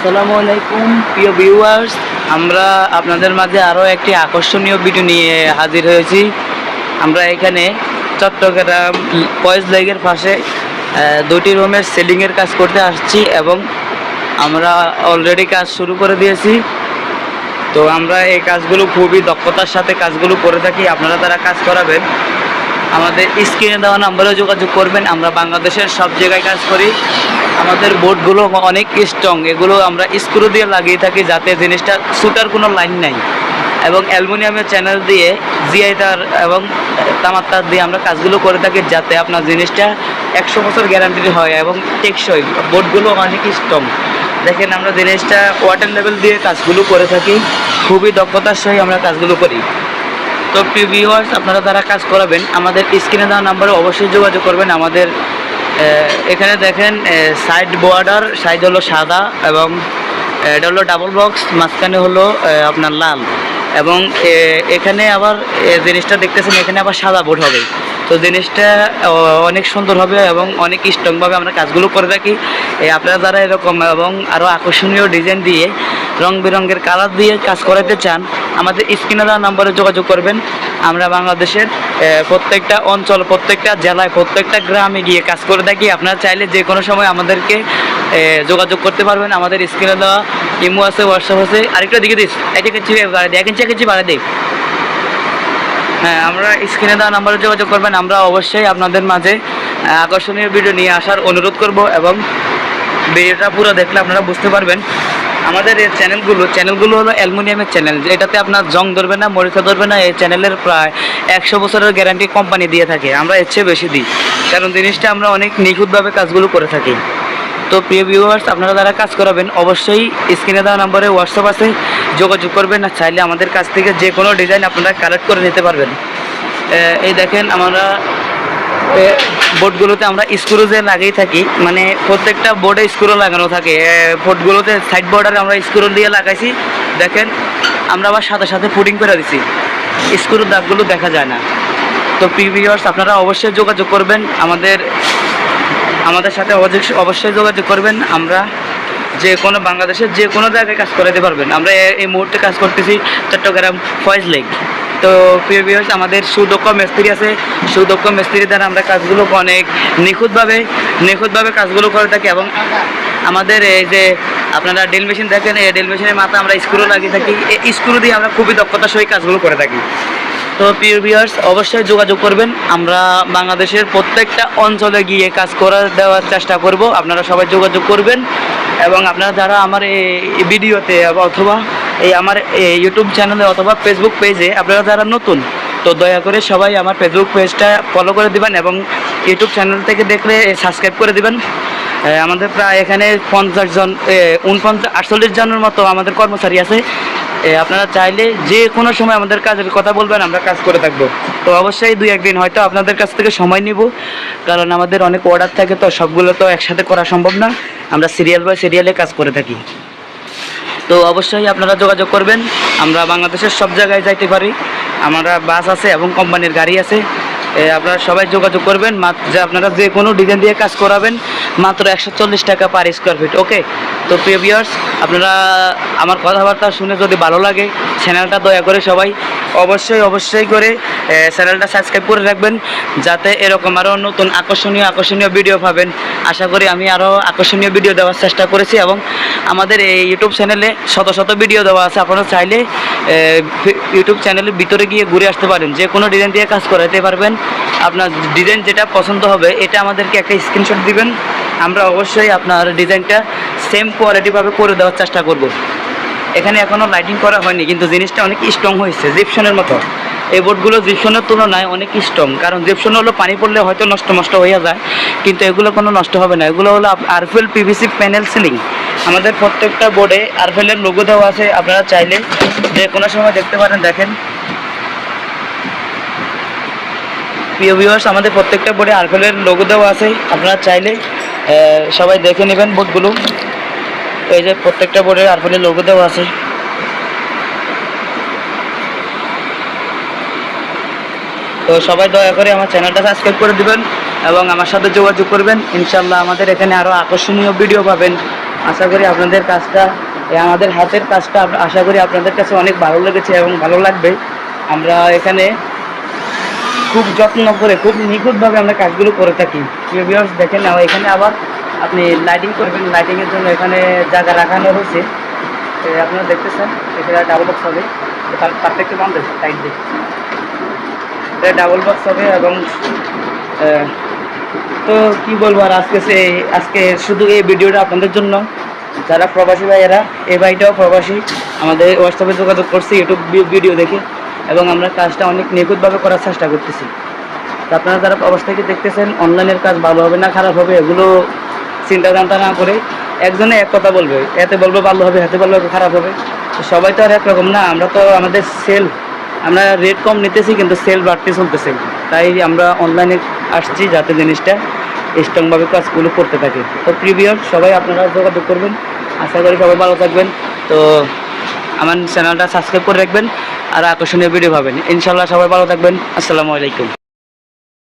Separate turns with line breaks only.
আসসালামু আলাইকুম, প্রিয় ভিউয়ার্স আমরা আপনাদের মাঝে আরও একটি আকর্ষণীয় ভিডিও নিয়ে হাজির হয়েছি। আমরা এখানে চট্টগ্রাম পয়েজ লেগের পাশে দুটি রুমের সেলিংয়ের কাজ করতে আসছি এবং আমরা অলরেডি কাজ শুরু করে দিয়েছি। তো আমরা এই কাজগুলো খুবই দক্ষতার সাথে কাজগুলো করে থাকি। আপনারা তারা কাজ করাবেন। আমাদের স্ক্রিনে দেওয়া নাম্বারে যোগাযোগ করবেন। আমরা বাংলাদেশের সব জায়গায় কাজ করি। আমাদের বোর্ডগুলো অনেক স্ট্রং এগুলো আমরা স্ক্রু দিয়ে লাগিয়ে থাকি যাতে জিনিসটা সুটার কোনো লাইন নাই। এবং অ্যালুমিনিয়ামের চ্যানেল দিয়ে জিআই তার এবং তামার তার দিয়ে আমরা কাজগুলো করে থাকি যাতে আপনার জিনিসটা একশো বছর গ্যারান্টি হয় এবং টেকসই। বোর্ডগুলো অনেক স্ট্রং দেখেন আমরা জিনিসটা ওয়াটার লেভেল দিয়ে কাজগুলো করে থাকি। খুবই দক্ষতার সহিত আমরা কাজগুলো করি। তো প্রিয় ভিউয়ার্স আপনারা যারা কাজ করাবেন, আমাদের স্ক্রিনে দেওয়া নাম্বারে অবশ্যই যোগাযোগ করবেন। আমাদের এখানে দেখেন সাইড বর্ডার সাইড হলো সাদা এবং এটা হলো ডাবল বক্স মাঝখানে হলো আপনার লাল এবং এখানে আবার জিনিসটা দেখতেছেন, এখানে আবার সাদা বোর্ড হবে। তো জিনিসটা অনেক সুন্দর হবে এবং অনেক স্ট্রংভাবে আমরা কাজগুলো করে থাকি। আপনারা যারা এরকম এবং আরও আকর্ষণীয় ডিজাইন দিয়ে, রং বেরঙের কালার দিয়ে কাজ করাতে চান, আমাদের স্ক্রিনে দেওয়া নাম্বারে যোগাযোগ করবেন। আমরা বাংলাদেশের প্রত্যেকটা অঞ্চল, প্রত্যেকটা জেলায়, প্রত্যেকটা গ্রামে গিয়ে কাজ করে থাকি। আপনারা চাইলে যে কোনো সময় আমাদেরকে যোগাযোগ করতে পারবেন। আমাদের স্ক্রিনে দেওয়া ইমো আছে হোয়াটসঅ্যাপ আছে। আরেকটা দিকে দিস। এক ইঞ্চি বাড়াই দিই এক ইঞ্চি এক ইঞ্চি বাড়াই দিই হ্যাঁ আমরা স্ক্রিনে দেওয়া নাম্বারে যোগাযোগ করবেন। আমরা অবশ্যই আপনাদের মাঝে আকর্ষণীয় ভিডিও নিয়ে আসার অনুরোধ করব এবং ভিডিওটা পুরো দেখলে আপনারা বুঝতে পারবেন। আমাদের এই চ্যানেলগুলো চ্যানেলগুলো হলো অ্যালুমিনিয়ামের চ্যানেল এটাতে আপনার জং ধরবে না, মরিচা ধরবে না, এই চ্যানেলের প্রায় একশো বছরের গ্যারান্টি কোম্পানি দিয়ে থাকে। আমরা এর চেয়ে বেশি দিই। কারণ জিনিসটা আমরা অনেক নিখুঁতভাবে কাজগুলো করে থাকি। তো প্রিয় ভিউয়ার্স আপনারা যারা কাজ করাবেন, অবশ্যই স্ক্রিনে দেওয়া নম্বরে হোয়াটসঅ্যাপ আছে, যোগাযোগ করবেন, আর চাইলে আমাদের কাছ থেকে যে কোনো ডিজাইন আপনারা কালেক্ট করে নিতে পারবেন। এই দেখেন, আমরা বোর্ডগুলোতে আমরা স্ক্রু যে লাগিয়ে থাকি মানে প্রত্যেকটা বোর্ডে স্ক্রু লাগানো থাকে। বোর্ডগুলোতে সাইড বর্ডারে আমরা স্ক্রু দিয়ে লাগাইছি। দেখেন, আমরা আবার সাথে সাথে ফুডিং করে দিছি। স্ক্রুর দাগগুলো দেখা যায় না। তো প্রিভিয়ার্স আপনারা অবশ্যই যোগাযোগ করবেন। আমাদের আমাদের সাথে অবশ্যই- অবশ্যই যোগাযোগ করবেন। আমরা যে কোনো বাংলাদেশের যে কোনো জায়গায় কাজ করাতে পারবেন। আমরা এই মুহূর্তে কাজ করতেছি চট্টগ্রাম ফয়েজ লেক। তো প্রিয় প্রিভিয়াস আমাদের সুদক্ষ মিস্ত্রি আছে। সুদক্ষ মিস্ত্রি দ্বারা আমরা কাজগুলো অনেক নিখুঁতভাবে নিখুঁতভাবে কাজগুলো করে থাকি এবং আমাদের এই যে আপনারা ড্রিল মেশিন দেখেন, এই ড্রিল মেশিনের মাথা আমরা স্ক্রু লাগিয়ে থাকি। এই স্ক্রু দিয়ে আমরা খুবই দক্ষতার সহিত কাজগুলো করে থাকি। তো প্রিয় ভিউয়ার্স অবশ্যই যোগাযোগ করবেন। আমরা বাংলাদেশের প্রত্যেকটা অঞ্চলে গিয়ে কাজ করে দেওয়ার চেষ্টা করব। আপনারা সবাই যোগাযোগ করবেন এবং আপনারা যারা আমার এই ভিডিওতে অথবা এই আমার ইউটিউব চ্যানেলে অথবা ফেসবুক পেজে আপনারা যারা নতুন, তো দয়া করে সবাই আমার ফেসবুক পেজটা ফলো করে দিবেন এবং ইউটিউব চ্যানেল থেকে দেখলে সাবস্ক্রাইব করে দিবেন। আমাদের প্রায় এখানে পঞ্চাশ জন উনপঞ্চাশ, আটচল্লিশ জনের মতো আমাদের কর্মচারী আছে। আপনারা চাইলে যে কোনো সময় আমাদের কাজের কথা বলবেন, আমরা কাজ করে থাকব। তো অবশ্যই দুই একদিন হয়তো আপনাদের কাছ থেকে সময় নিব, কারণ আমাদের অনেক অর্ডার থাকে তো, সবগুলো তো একসাথে করা সম্ভব না। আমরা সিরিয়াল বাই সিরিয়ালে কাজ করে থাকি। তো অবশ্যই আপনারা যোগাযোগ করবেন। আমরা বাংলাদেশের সব জায়গায় যাইতে পারি। আমরা বাস আছে এবং কোম্পানির গাড়ি আছে। আপনারা সবাই যোগাযোগ করবেন যে আপনারা যে কোনো ডিজাইন দিয়ে কাজ করাবেন, মাত্র একশো চল্লিশ টাকা পার স্কোয়ার ফিট ওকে তো প্রিয় ভিউয়ার্স আপনারা আমার কথাবার্তা শুনে যদি ভালো লাগে চ্যানেলটা দয়া করে সবাই অবশ্যই অবশ্যই করে চ্যানেলটা সাবস্ক্রাইব করে রাখবেন, যাতে এরকম আরও নতুন আকর্ষণীয় আকর্ষণীয় ভিডিও পাবেন। আশা করি আমি আরও আকর্ষণীয় ভিডিও দেওয়ার চেষ্টা করেছি এবং আমাদের এই ইউটিউব চ্যানেলে শত শত ভিডিও দেওয়া আছে, আপনারা চাইলে ইউটিউব চ্যানেলের ভিতরে গিয়ে ঘুরে আসতে পারেন। যে কোনো ডিজাইন দিয়ে কাজ করাতে পারবেন। আপনার ডিজাইন যেটা পছন্দ হবে, এটা আমাদেরকে একটা স্ক্রিনশট দিবেন। আমরা অবশ্যই আপনার ডিজাইনটা সেম কোয়ালিটিভাবে করে দেওয়ার চেষ্টা করব। এখানে এখনও লাইটিং করা হয়নি, কিন্তু জিনিসটা অনেক স্ট্রং হয়েছে জিপসনের মতো। এই বোর্ডগুলো জিপসনের তুলনায় অনেক স্ট্রং কারণ জিপসন হলো পানি পড়লে হয়তো নষ্ট নষ্ট হয়ে যায়, কিন্তু এগুলো কোনো নষ্ট হবে না। এগুলো হলো আরফেল পিভিসি প্যানেল সিলিং আমাদের প্রত্যেকটা বোর্ডে আরফেলের লোগো দেওয়া আছে, আপনারা চাইলে যে কোনো সময় দেখতে পারেন, দেখেন। প্রিয় ভিউয়ার্স আমাদের প্রত্যেকটা বোর্ডে আরফেলের লোগো দেওয়া আছে। আপনারা চাইলে সবাই দেখে নেবেন বোর্ডগুলো। এই যে প্রত্যেকটা বোর্ডে আরফেলের লোগো দেওয়া আছে। তো সবাই দয়া করে আমার চ্যানেলটা সাবস্ক্রাইব করে দিবেন এবং আমার সাথে যোগাযোগ করবেন। ইনশাল্লাহ আমাদের এখানে আরও আকর্ষণীয় ভিডিও পাবেন। আশা করি আপনাদের কাজটা আমাদের হাতের কাজটা আশা করি আপনাদের কাছে অনেক ভালো লেগেছে এবং ভালো লাগবে। আমরা এখানে খুব যত্ন করে খুব নিখুঁতভাবে আমরা কাজগুলো করে থাকি। viewers, দেখেন এখানে আবার আপনি লাইটিং করবেন। লাইটিংয়ের জন্য এখানে জায়গা রাখানো হয়েছে। আপনারা দেখতেছেন এখানে ডাবল বক্স হবে। তার তারটা একটু বান্ধব টাইট দিয়ে। এটা ডাবল বক্স হবে এবং তো কি বলব আর আজকে সে আজকে শুধু এই ভিডিওটা আপনাদের জন্য। যারা প্রবাসী ভাইয়েরা এই ভাইটাও প্রবাসী। আমাদের হোয়াটসঅ্যাপে যোগাযোগ করছি ইউটিউব ভিডিও দেখে। এবং আমরা কাজটা অনেক নিখুঁতভাবে করার চেষ্টা করতেছি। আপনারা যারা প্রবাস থেকে দেখতেছেন অনলাইনের কাজ ভালো হবে না খারাপ হবে, এগুলো চিন্তা জানতা না করে একজনে এক কথা বলবে। এতে বলবে ভালো হবে হাতে বলবে খারাপ হবে। সবাই তো আর একরকম না, আমরা তো আমাদের সেল আমরা রেট কম নিতেছি, কিন্তু সেল বাড়তে চলতেছে। তাই আমরা অনলাইনে আসছি যাতে জিনিসটা স্ট্রংভাবে কাজগুলো করতে থাকে। তো প্রিভিয়ার সবাই আপনারা যোগাযোগ করবেন। আশা করি সবাই ভালো থাকবেন। তো আমার চ্যানেলটা সাবস্ক্রাইব করে রাখবেন আর আকর্ষণীয় ভিডিও পাবেন। ইনশাল্লাহ সবাই ভালো থাকবেন। আসসালামু আলাইকুম।